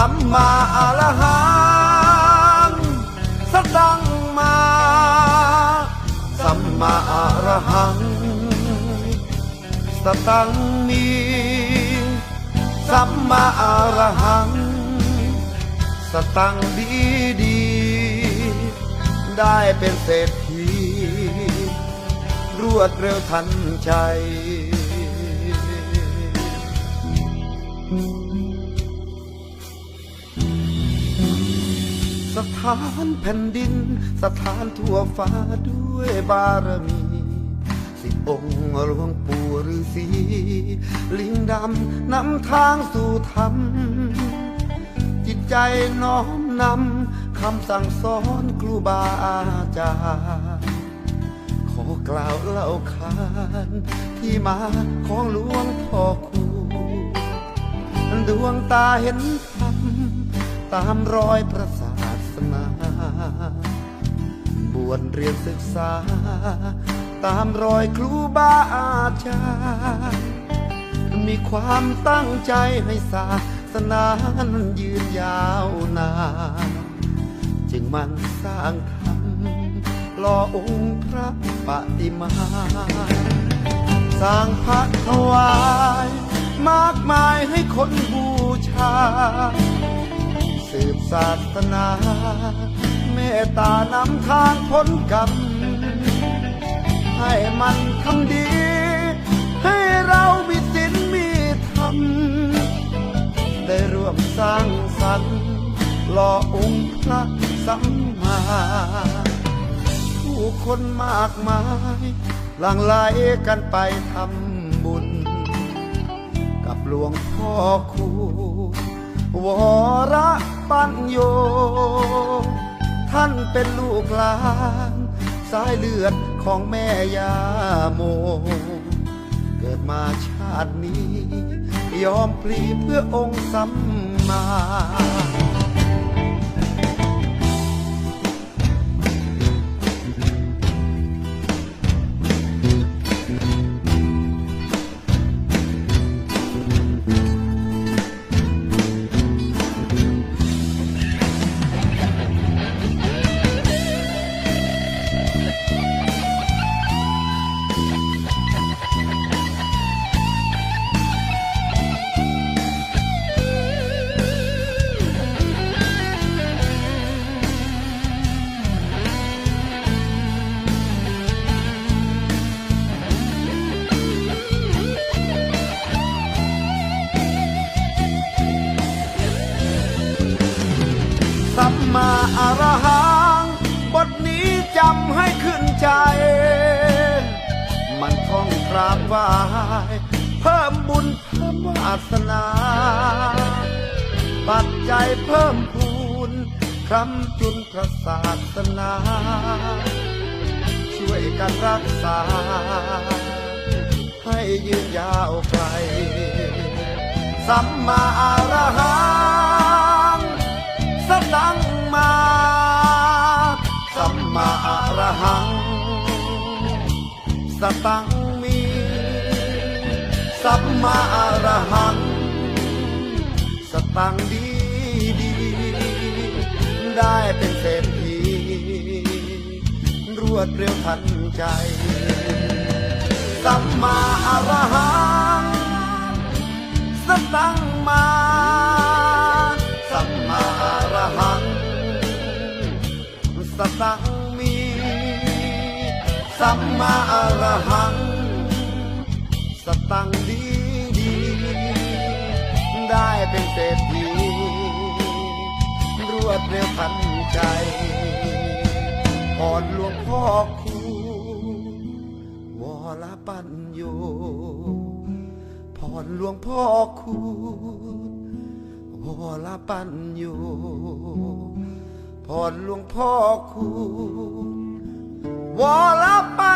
สัมมาอรหังสตังมา สัมมาอรหังสตังมีสัมมาอรหัง สตังดีดี ได้เป็นเศรษฐี รวดเร็วทันใจานแผ่นดิน สถานทั่วฟ้าด้วยบารมีสิบองค์หลวงปู่ฤาษีลิงดำนำทางสู่ธรรม จิตใจน้อมนำคำสั่งสอนครูบาอาจารย์ขอกล่าวเล่าขานที่มาของหลวงพ่อครูดวงตาเห็นธรรมตามรอยพระศา สนา บวชเรียนศึกษา ตามรอยครูบาอาจารย์ มีความตั้งใจให้ศาสนานั้นยืนยาวนาน จึงมันสร้างธรรมรอองค์พระปฏิมา สร้างพระถวาย มากมายให้คนบูชา สืบศาสนา เมตตานำทางพ้นกรรม ให้มันทำดี ให้เรามีศีลมีธรรม ได้ร่วมสร้างสรรค์หล่อองค์พระสัมมาผู้คนมากมาย หลั่งไหลกันไปทำบุญ กับหลวงพ่อครู วรปัญโย ท่านเป็นลูกหลานสายเลือดของแม่ยาโม เกิดมาชาตินี้ ยอมพลีเพื่อองค์สัมมา มมาอารหังบทนี้จำให้ขึ้นใจ มันท่องกราบไหวาเพิ่มบุญเพิ่มวาสนา ปัจจัยเพิ่มพูนคำจุนพระศาสนา ช่วยกันรักษา ให้ยืนยาวไกลสัมมาอารหัง สตังมีสัมมาอรหัง สตังดีดี ได้เป็นเศรษฐีรวดเร็วทันใจ สัมมาอรหัง สตังมา สัมมาอรหัง สตัง สัมมาอรหัง สตังดีดี ได้เป็นเศรษฐีรวดเร็วทันใจอ่อนหลวงพ่อคูวรปัญโยพรหลวงพ่อคุณวรปัญโยพรหลวงพ่อคุ ณวรปัญโย